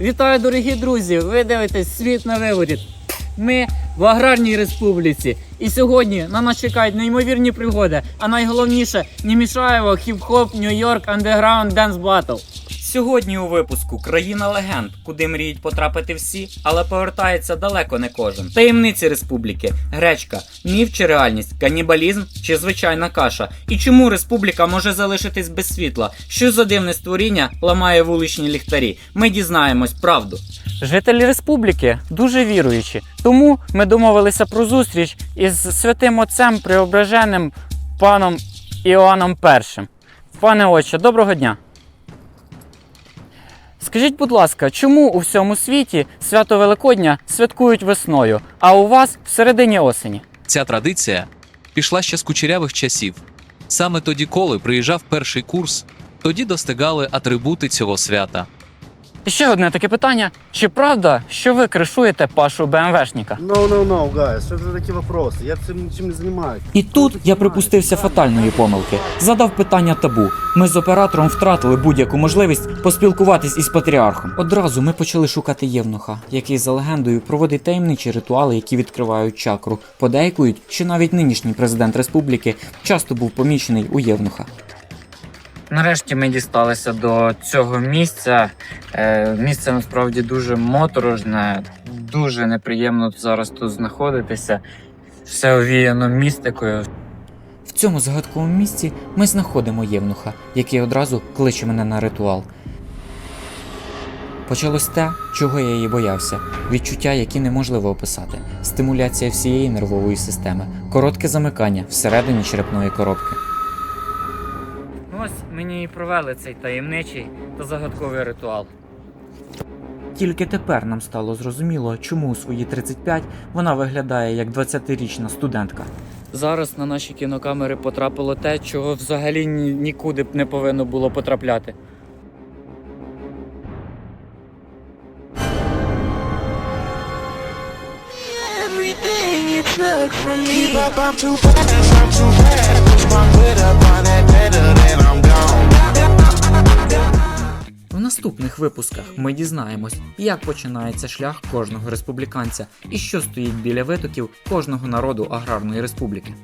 Вітаю, дорогі друзі! Ви дивитесь світ на виворіт. Ми в аграрній республіці. І сьогодні на нас чекають неймовірні пригоди. А найголовніше Німішаєво, хіп-хоп, Нью-Йорк, андеграунд, денс батл. Сьогодні у випуску країна легенд, куди мріють потрапити всі, але повертається далеко не кожен. Таємниці республіки, гречка, міф чи реальність, канібалізм чи звичайна каша. І чому республіка може залишитись без світла? Що за дивне створіння ламає вуличні ліхтарі? Ми дізнаємось правду. Жителі республіки дуже віруючі, тому ми домовилися про зустріч із святим отцем Преображеним паном Іоанном І. Пане отче, доброго дня. Скажіть, будь ласка, чому у всьому світі свято Великодня святкують весною, а у вас в середині осені? Ця традиція пішла ще з кучерявих часів. Саме тоді, коли приїжджав перший курс, тоді достигали атрибути цього свята. І ще одне таке питання: чи правда, що ви кришуєте пашу БМВшника? No, no, no, guys, що це такі вопроси? Я цим нічим не займаюся. І тут я припустився фатальної помилки. Задав питання табу. Ми з оператором втратили будь-яку можливість поспілкуватись із патріархом. Одразу ми почали шукати євнуха, який за легендою проводить таємничі ритуали, які відкривають чакру. Подейкують, що навіть нинішній президент республіки часто був помічений у євнуха. Нарешті ми дісталися до цього місця. Е, місце насправді дуже моторошне, дуже неприємно зараз тут знаходитися. Все овіяно містикою. В цьому загадковому місці ми знаходимо євнуха, який одразу кличе мене на ритуал. Почалось те, чого я її боявся, відчуття, які неможливо описати, стимуляція всієї нервової системи, коротке замикання всередині черепної коробки. Ось мені і провели цей таємничий та загадковий ритуал. Тільки тепер нам стало зрозуміло, чому у свої 35 вона виглядає як 20-річна студентка. Зараз на наші кінокамери потрапило те, чого взагалі ні- нікуди б не повинно було потрапляти. Everything you took from me. Keep up, I'm too fast, I'm too fast. Push my foot up наступних випусках ми дізнаємось, як починається шлях кожного республіканця і що стоїть біля витоків кожного народу аграрної республіки.